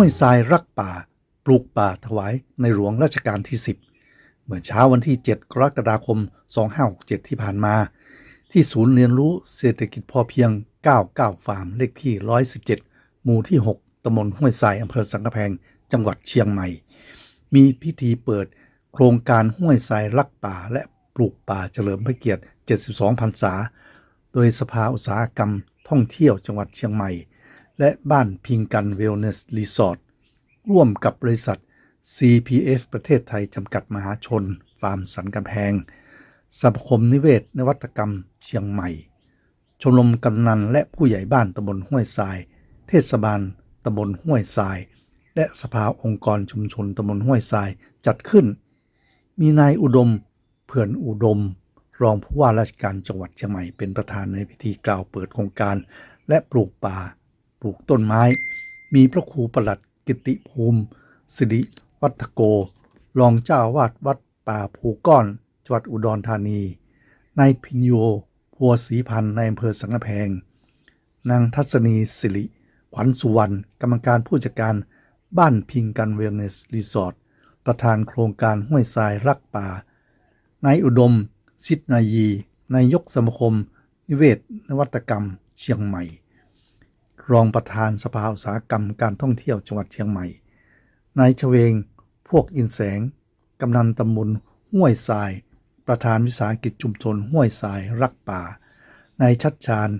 ห้วยทรายรักป่า ปลูกป่าถวายในหลวงรัชกาลที่ 10 เมื่อเช้าวันที่ 7 กรกฎาคม 2567 ที่ผ่านมา ที่ศูนย์เรียนรู้เศรษฐกิจพอเพียง 99 ฟาร์มเลขที่ 117 หมู่ที่ 6 ตำบลห้วยทรายอำเภอสังกะแพง จังหวัดเชียงใหม่ มีพิธีเปิดโครงการห้วยทรายรักป่า และปลูกป่าเฉลิมพระเกียรติ 72 พรรษา โดยสภาอุตสาหกรรมท่องเที่ยวจังหวัดเชียงใหม่ และบ้านพิงกันเวลเนสรีสอร์ทร่วมกับบริษัท CPF ประเทศไทยจำกัดมหาชน ฟาร์มสันกำแพงสมาคมนิเวศนวัตกรรมเชียงใหม่ ชมรมกำนันและผู้ใหญ่บ้านตำบลห้วยทราย เทศบาลตำบลห้วยทราย และสภาองค์กรชุมชนตำบลห้วยทรายจัดขึ้น มีนายอุดมเผื่อนอุดม รองผู้ว่าราชการจังหวัดเชียงใหม่เป็นประธานในพิธีกล่าวเปิดโครงการ และปลูกป่า ปลูกต้นไม้ มีพระครูประหลัดกิติภูมิสิริวัฒโก รองเจ้าวาดวัดป่าภูก้อนจังหวัดอุดรธานีนายพิญโยพัวศรีพันธ์ในอำเภอสังกะแพง นางทัศนีสิริขวัญสุวรรณกรรมการผู้จัดการบ้านพิงกันเวลเนสรีสอร์ทประธานโครงการห้วยทรายรักป่านายอุดม สิทธนายี นายกสมาคม นิเวศ นวัตกรรม เชียงใหม่ รองประธานสภาอุตสาหกรรมการท่องเที่ยวจังหวัดเชียงใหม่ นายเฉวง พวกอินแสง กำนันตำบลห้วยทราย ประธานวิสาหกิจชุมชนห้วยทรายรักป่า นายชัดชาญ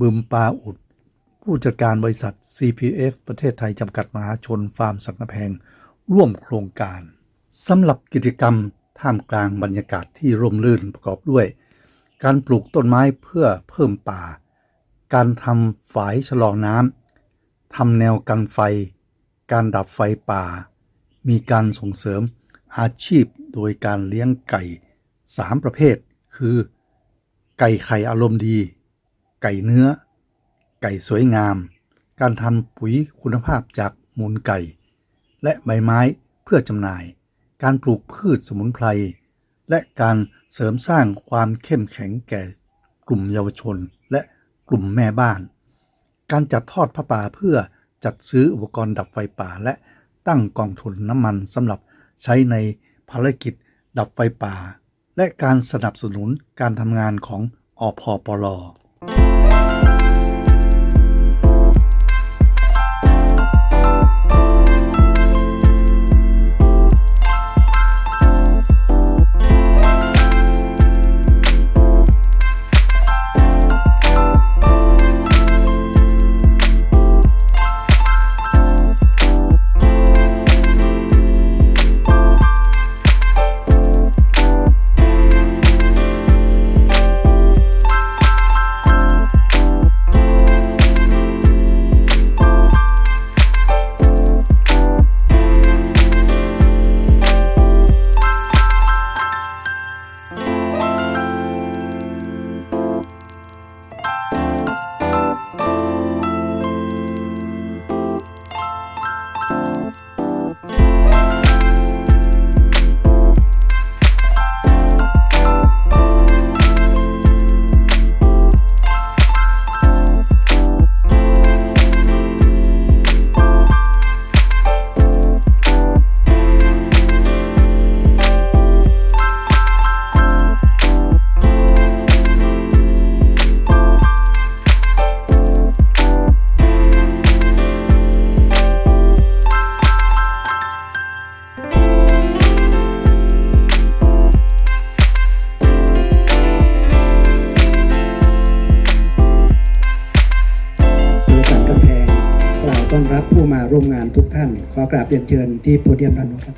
บึมปาอุด ผู้จัดการบริษัท CPF ประเทศไทยจำกัดมหาชนฟาร์มสังกะแพง ร่วมโครงการสำหรับกิจกรรมท่ามกลางบรรยากาศที่ร่มรื่นประกอบด้วย การปลูกต้นไม้เพื่อเพิ่มป่า การทำฝายชะลอน้ำทำแนวกันไฟ การดับไฟป่า มีการส่งเสริมอาชีพโดยการเลี้ยงไก่ 3 ประเภท คือ ไก่ไข่อารมณ์ดี ไก่เนื้อ ไก่สวยงาม การทำปุ๋ยคุณภาพจากมูลไก่ และใบไม้เพื่อจำหน่าย การปลูกพืชสมุนไพร และการเสริมสร้างความเข้มแข็งแก่กลุ่มเยาวชน กลุ่มแม่บ้าน การจัดทอดผ้าป่าเพื่อจัดซื้ออุปกรณ์ดับไฟป่า และตั้งกองทุนน้ำมันสำหรับใช้ในภารกิจดับไฟป่า และการสนับสนุนการทำงานของอพปลอ อกราบเรียนเชิญที่โพเดียมด้านนู้นครับ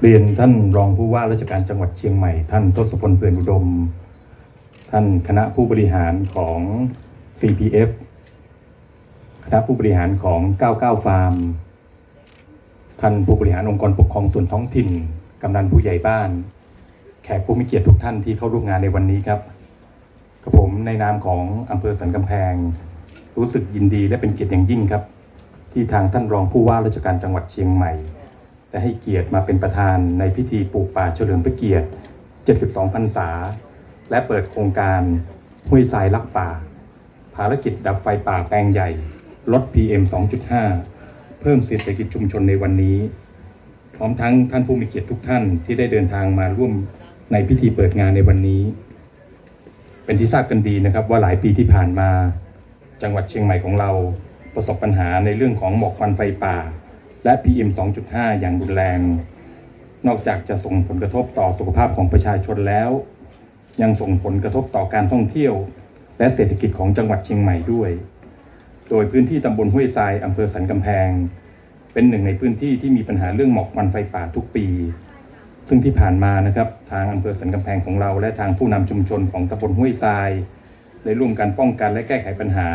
เรียนท่านรองผู้ว่าราชการจังหวัดเชียงใหม่ ท่านทศพลเปื่อนอุดม ท่านคณะผู้บริหารของ CPF คณะผู้บริหารของ 99 ฟาร์ม ท่านผู้บริหารองค์กรปกครองส่วนท้องถิ่น กำนันผู้ใหญ่บ้าน แขกผู้มีเกียรติทุกท่านที่เข้าร่วมงานในวันนี้ครับกับผมในนามของอำเภอสันกำแพง รู้สึกยินดีและเป็นเกียรติอย่างยิ่งครับ ที่ทางท่านรองผู้ว่าราชการจังหวัดเชียงใหม่และให้เกียรติมาเป็นประธานในพิธีปลูกป่าเฉลิมพระเกียรติ 72 พรรษา และเปิดโครงการห้วยทรายรักป่า ภารกิจดับไฟป่าแปลงใหญ่ลด PM 2.5 เพิ่มเศรษฐกิจชุมชนในวันนี้ พร้อมทั้งท่านผู้มีเกียรติทุกท่านที่ได้เดินทางมาร่วมในพิธีเปิดงานในวันนี้ เป็นที่ทราบกันดีนะครับว่าหลายปีที่ผ่านมา จังหวัดเชียงใหม่ของเราประสบปัญหาในเรื่องของหมอกควันไฟป่า และ PM 2.5 อย่างรุนแรง นอกจากจะส่งผลกระทบต่อสุขภาพของประชาชนแล้ว ยังส่งผลกระทบต่อการท่องเที่ยว และเศรษฐกิจของจังหวัดเชียงใหม่ด้วย โดยพื้นที่ตำบลห้วยทรายอำเภอสันกำแพง เป็นหนึ่งในพื้นที่ที่มีปัญหาเรื่องหมอกควันไฟป่าทุกปี ซึ่งที่ผ่านมานะครับ ทางอำเภอสันกำแพงของเรา และทางผู้นำชุมชนของตำบลห้วยทรายได้ร่วมกันป้องกันและแก้ไขปัญหา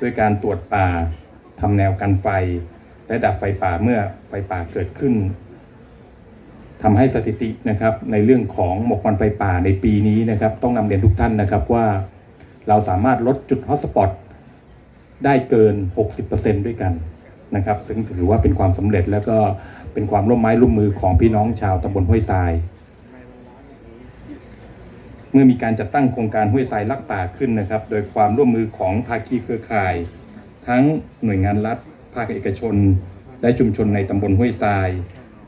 ด้วยการตรวจป่าทำแนวกันไฟ และดับไฟป่าเมื่อไฟป่าเกิดขึ้นทำให้สถิตินะครับในเรื่องของหมอกควันไฟป่าในปีนี้นะครับ ต้องนำเรียนทุกท่านนะครับว่าเราสามารถลดจุดฮอตสปอต ได้เกิน 60%ด้วยกันนะครับ ซึ่งถือว่าเป็นความสำเร็จแล้วก็เป็นความร่วมไม้ร่วมมือของพี่น้องชาวตำบลห้วยทราย เมื่อมีการจัดตั้งโครงการห้วยทรายรักป่าขึ้นนะครับ โดยความร่วมมือของภาคีเครือข่าย ทั้งหน่วยงานรัฐ ภาคเอกชน และชุมชนในตำบลห้วยทราย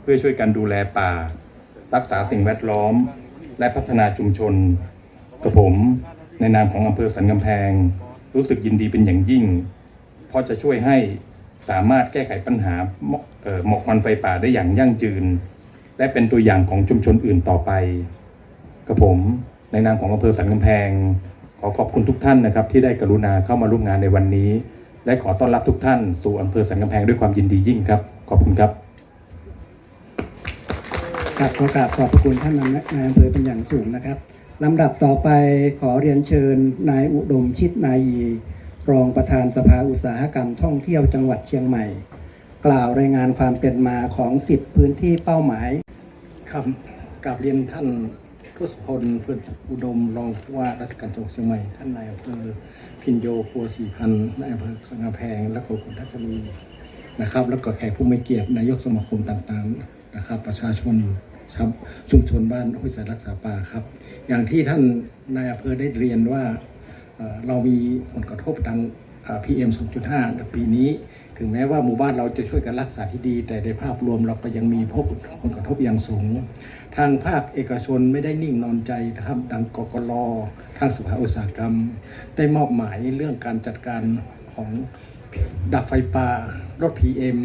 เพื่อช่วยกันดูแลป่า รักษาสิ่งแวดล้อม และพัฒนาชุมชนกับผม ในนามของอำเภอสันกำแพง รู้สึกยินดีเป็นอย่างยิ่ง เพราะจะช่วยให้สามารถแก้ไขปัญหาหมอกควันไฟป่าได้อย่างยั่งยืน และเป็นตัวอย่างของชุมชนอื่นต่อไปกับผมในนามของอำเภอสันกำแพง ขอขอบคุณทุกท่านนะครับ ที่ได้กรุณาเข้ามาร่วมงานในวันนี้ และขอต้อนรับทุกท่านสู่อำเภอสันกำแพงด้วยความยินดียิ่งครับ ขอบคุณครับครับขอกราบขอบพระคุณท่านนายอำเภอเป็นอย่างสูงนะครับ ลำดับต่อไปขอเรียนเชิญนายอุดมชิดนายี รองประธานสภาอุตสาหกรรมท่องเที่ยวจังหวัดเชียงใหม่ กล่าวรายงานความเป็นมาของ 10 พื้นที่เป้าหมายครับกราบเรียนท่านทศพลเพื่อนอุดมรองผู้ว่าราชการจังหวัดเชียงใหม่ ท่านนายอำเภอพินโยปัวสี่พันนายอำเภอสังกำแพง และก็คุณทัศนีนะครับ แล้วก็แขกผู้ไม่เกียรตินายกสมาคมต่างๆนะครับ ประชาชน ครับชุมชนบ้านห้วยสายรักษาป่าครับ อย่างที่ท่านนายอำเภอได้เรียนว่าเรามีผลกระทบทางพีเอ็ม2.5ในปีนี้ ถึงแม้ว่าหมู่บ้านเราจะช่วยกันรักษาที่ดี แต่ในภาพรวมเราก็ยังมีพบผลกระทบอย่างสูง ทางภาคเอกชนไม่ได้นิ่งนอนใจนะครับ ดังกกลทางสภาอุตสาหกรรม ได้มอบหมายเรื่องการจัดการของดับไฟป่าลด PM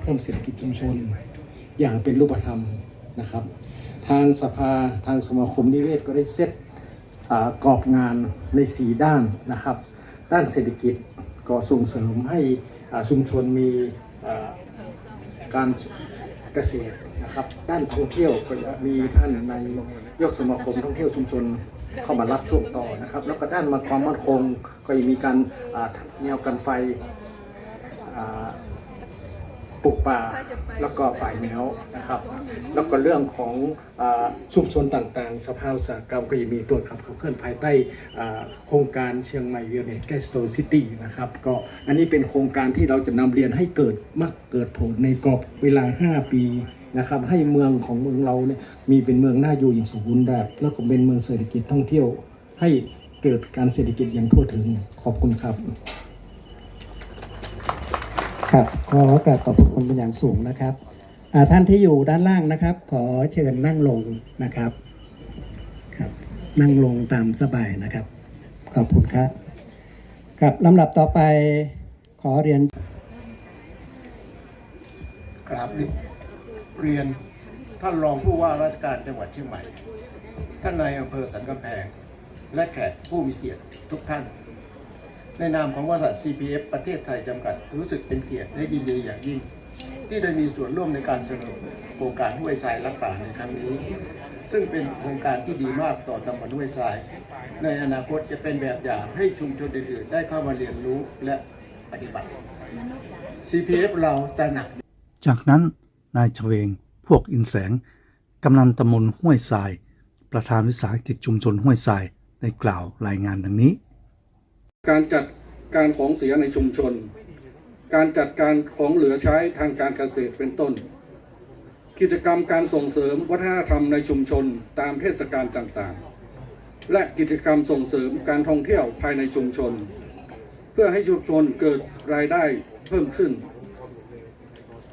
เพิ่มเศรษฐกิจชุมชน อย่างเป็นรูปธรรม นะครับ ทางสภาทางสมาคมนิเวศก็ได้เซตกรอบงานใน4ด้านนะครับ ด้านเศรษฐกิจก็ส่งเสริมให้ชุมชนมีการเกษตรนะครับ ด้านท่องเที่ยวก็จะมีท่านในยกสมาคมท่องเที่ยวชุมชนเข้ามารับช่วงต่อนะครับ แล้วก็ด้านมาความมั่นคงก็จะมีการแนวกันไฟ ลูกป่าแล้วก็ฝ่ายแนวนะครับแล้วก็เรื่องของชุมชนต่างๆ สภาอุตสาหกรรมก็ยังมีตัวขับเคลื่อนภายใต้โครงการเชียงใหม่เวียเนตแกสโตซิตี้นะครับก็อันนี้เป็นโครงการที่เราจะนำเรียนให้เกิดมักเกิดผลในกรอบเวลา 5 ปีนะครับให้เมืองของเมืองเราเนี่ยมีเป็นเมืองน่าอยู่อย่างสมบูรณ์แบบ แล้วก็เป็นเมืองเศรษฐกิจท่องเที่ยว ให้เกิดการเศรษฐกิจอย่างทั่วถึงขอบคุณครับ ครับขอกราบขอบพระคุณเป็นอย่างสูงนะครับท่านที่อยู่ด้านล่างนะครับ ขอเชิญนั่งลงนะครับครับนั่งลงตามสบายนะครับ ขอบคุณครับครับลำดับต่อไปขอเรียนกราบเรียนท่านรองผู้ว่าราชการจังหวัดเชียงใหม่ ท่านนายอำเภอสันกำแพง และแขกผู้มีเกียรติทุกท่าน ในนามของบริษัท CPF ประเทศไทยจำกัด รู้สึกเป็นเกียรติและยินดีอย่างยิ่ง ที่ได้มีส่วนร่วมในการสนับสนุนโครงการห้วยทรายรักป่าในครั้งนี้ ซึ่งเป็นโครงการที่ดีมากต่อตำบลห้วยทราย ในอนาคตจะเป็นแบบอย่างให้ชุมชนอื่นๆได้เข้ามาเรียนรู้และปฏิบัติ CPF เราตระหนัก จากนั้นนายเฉวง พวกอินแสง กำนันตำบลห้วยทราย ประธานวิสาหกิจชุมชนห้วยทรายได้กล่าวรายงานดังนี้ การจัดการของเสียในชุมชน การจัดการของเหลือใช้ทางการเกษตรเป็นต้น กิจกรรมการส่งเสริมวัฒนธรรมในชุมชนตามเทศกาลต่างๆ และกิจกรรมส่งเสริมการท่องเที่ยวภายในชุมชน เพื่อให้ชุมชนเกิดรายได้เพิ่มขึ้น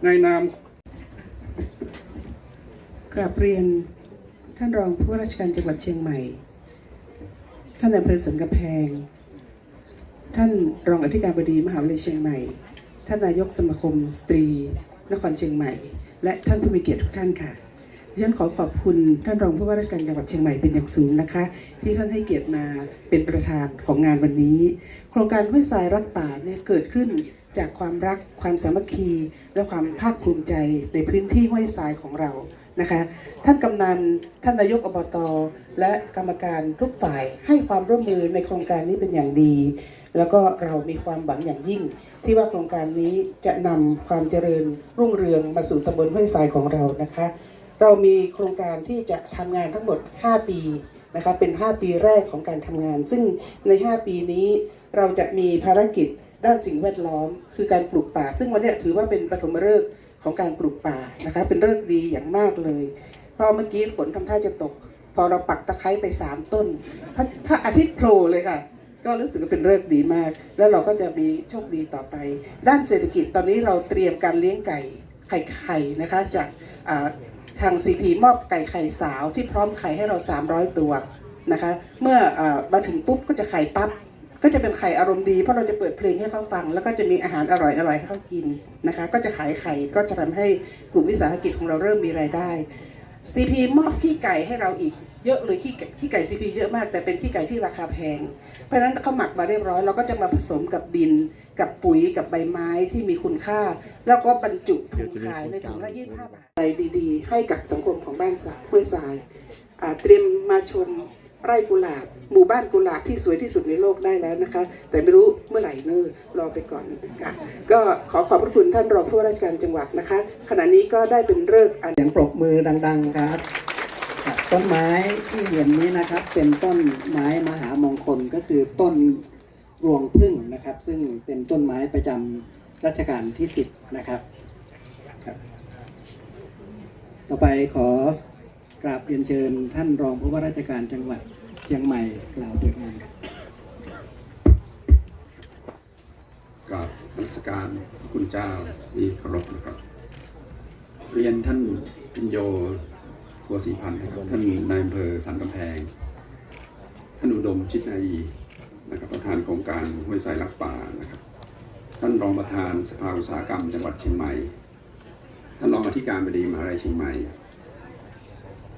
ในนามกราบเรียนท่านรองผู้ว่าราชการจังหวัดเชียงใหม่ ท่านอำเภอสันกำแพง ท่านรองอธิการบดีมหาวิทยาลัยเชียงใหม่ ท่านนายกสมาคม สตรี นครเชียงใหม่ และท่านผู้มีเกียรติทุกท่านค่ะดิฉันขอขอบคุณท่านรองผู้ว่าราชการจังหวัดเชียงใหม่เป็นอย่างสูงนะคะ ที่ท่านให้เกียรติมาเป็นประธานของงานวันนี้ โครงการห้วยทรายรักป่าเนี่ยเกิดขึ้นจากความรักความสามัคคี และความภาคภูมิใจในพื้นที่ห้วยทรายของเรานะคะ ท่านกำนันท่านนายกอบต และกรรมการทุกฝ่ายให้ความร่วมมือในโครงการนี้เป็นอย่างดี แล้วก็เรามีความหวังอย่างยิ่ง ที่ว่าโครงการนี้จะนำความเจริญรุ่งเรืองมาสู่ตำบลห้วยทรายของเรานะคะ เรามีโครงการที่จะทำงานทั้งหมด 5 ปีนะคะเป็น 5 ปีแรกของการทำงาน ซึ่งใน 5 ปีนี้เราจะมีภารกิจด้านสิ่งแวดล้อม คือการปลูกป่า ซึ่งวันนี้ถือว่าเป็นปฐมฤกษ์ของการปลูกป่านะคะเป็นฤกษ์ดีอย่างมากเลย เพราะเมื่อกี้ฝนทำท่าจะตก พอเราปักตะไคร้ไป 3 ต้นพระพระอาทิตย์โผล่เลยค่ะ ก็รู้สึกว่าเป็นเลิกดีมาก แล้วเราก็จะมีโชคดีต่อไป ด้านเศรษฐกิจตอนนี้เราเตรียมการเลี้ยงไก่ไข่ไข่นะคะจากทางซีพีมอบไก่ไข่สาวที่พร้อมไข่ให้เรา 300 ตัวนะคะเมื่อมาถึงปุ๊บก็จะไข่ปั๊บก็จะเป็นไข่อารมณ์ดีเพราะเราจะเปิดเพลงให้เขาฟัง แล้วก็จะมีอาหารอร่อยๆให้เขากินนะคะ ก็จะขายไข่ก็จะทำให้กลุ่มวิสาหกิจของเราเริ่มมีรายได้ซีพีมอบขี้ไก่ให้เราอีก เยอะเลยขี้ไก่ขี้ไก่ซีพีเยอะมาก แต่เป็นขี้ไก่ที่ราคาแพง เพราะฉะนั้นเขาหมักมาเรียบร้อยเราก็จะมาผสมกับดิน กับปุ๋ยกับใบไม้ที่มีคุณค่า แล้วก็บรรจุถุงขายในถุงละ25บาทอะไรดีๆ ให้กับสังคมของบ้านสายห้วยทรายอ่าเตรียมมาชมไร่กุหลาบหมู่บ้านกุหลาบที่สวยที่สุดในโลกได้แล้วนะคะ แต่ไม่รู้เมื่อไหร่เนอรอไปก่อนค่ะก็ขอขอบพระคุณท่านรองผู้ว่าราชการจังหวัดนะคะ ขณะนี้ก็ได้เป็นเลิกษ์อันเสียงปรบมือดัง ๆ ครับครับ ต้นไม้ที่เห็นนี้นะครับ เป็นต้นไม้มหามงคลก็คือต้นรวงพึ่งนะครับ ซึ่งเป็นต้นไม้ประจำรัชกาลที่สิบนะครับต่อไปขอกราบเรียนเชิญท่านรองผู้ว่าราชการจังหวัดเชียงใหม่กล่าวเปิดงานครับกับนมัสการพระคุณเจ้าที่เคารพนะครับ เรียนท่านพิญโย บัวศรีพันธ์นะครับท่านนายอำเภอสันกำแพง ท่านอุดมชิดนายีนะครับประธานโครงการห้วยสายรักป่านะครับ ท่านรองประธานสภาอุตสาหกรรมจังหวัดเชียงใหม่ ท่านรองอธิการบดีมหาวิทยาลัยเชียงใหม่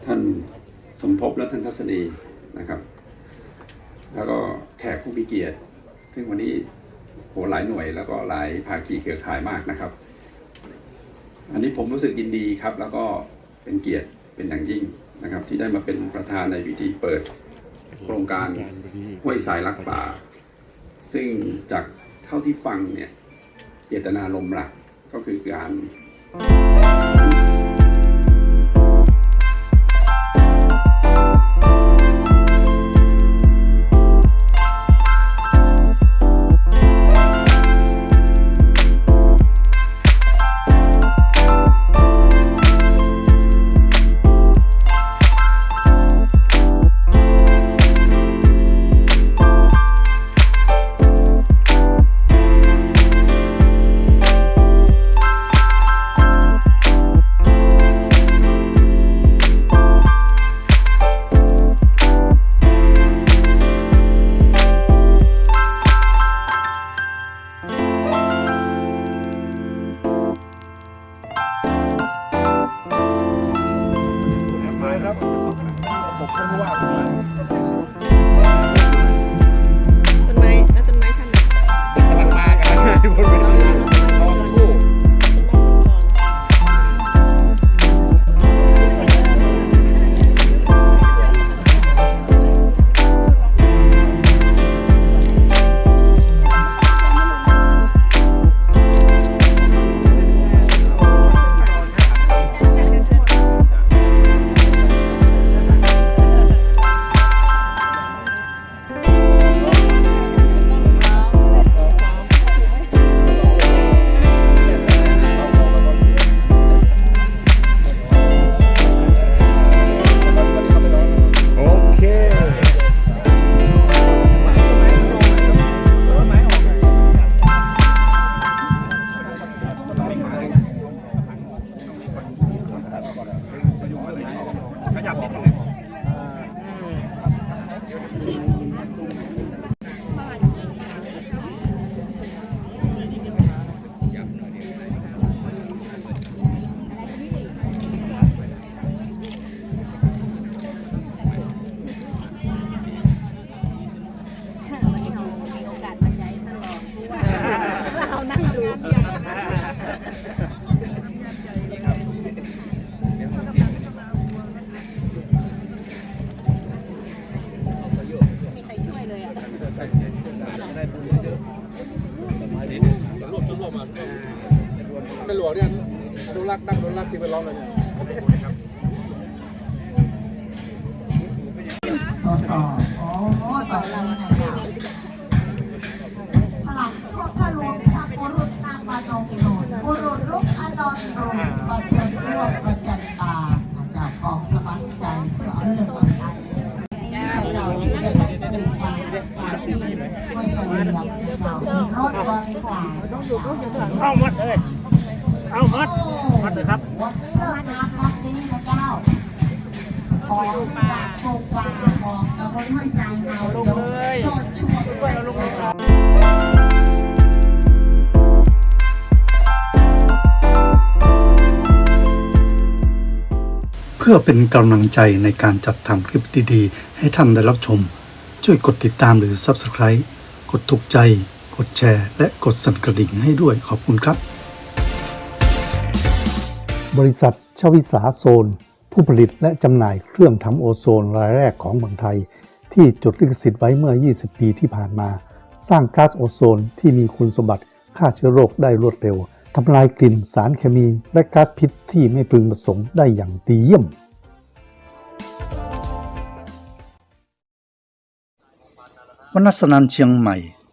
ท่านสมภพและท่านทัศนีนะครับ แล้วก็แขกผู้มีเกียรติ ซึ่งวันนี้โหหลายหน่วยแล้วก็หลายภาคีเครือข่ายมากนะครับ อันนี้ผมรู้สึกยินดีครับ แล้วก็เป็นเกียรติ เป็นอย่างยิ่งนะครับ ที่ได้มาเป็นประธานในพิธีเปิดโครงการห้วยสายลักป่า ซึ่งจากเท่าที่ฟังเนี่ย เจตนารมณ์หลักก็คือการ วมอะในหลวงเนี่ยอนรักนักอนุรักษ์สิ่งแร้อมเลยเนี่ยต่อต่ออ๋ต่อเราพลังพวกระรวมทางรุษนางาโนกิโรบุรุษลุกอดอนโรประเจนโรประจันตาจากกองสมัครใจเพื่อเอาเรื่อง เอาหมดเลย เอาหมดหมดเลยครับเลิกงาของปลาของตะบนห้วยทรายเงาลงเลยช่วยลงเลยเพื่อเป็นกำลังใจในการจัดทำคลิปดีๆ ให้ท่านได้รับชม ช่วยกดติดตามหรือ Subscribe กดถูกใจ กดแชร์ และกดสั่นกระดิ่งให้ด้วยขอบคุณครับ บริษัทชวิสาโซน ผู้ผลิตและจำหน่ายเครื่องทำโอโซนรายแรกของเมืองไทย ที่จดลิขสิทธิ์ไว้เมื่อ 20 ปีที่ผ่านมา สร้างก๊าซโอโซนที่มีคุณสมบัติฆ่าเชื้อโรคได้รวดเร็วทำลายกลิ่นสารเคมีและก๊าซพิษที่ไม่พึงประสงค์ได้อย่างดีเยี่ยมวนัสนันเชียงใหม่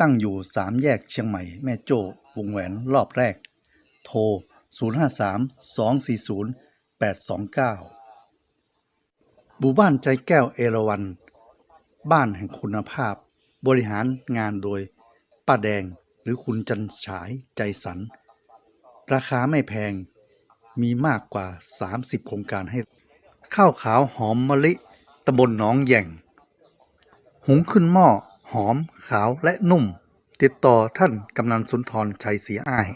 ตั้งอยู่สามแยกเชียงใหม่ แม่โจ้วงแหวนรอบแรก โทร 053 240 829 หมู่บ้านใจแก้วเอราวัน บ้านแห่งคุณภาพ บริหารงานโดย ป้าแดงหรือคุณจันฉายใจสัน ราคาไม่แพง มีมากกว่า 30 โครงการให้ ข้าวขาวหอมมะลิตำบลหนองแย่ง หุงขึ้นหม้อ หอมขาวและนุ่ม ติดต่อท่านกำนันสุนทรชัยศรีอ้าย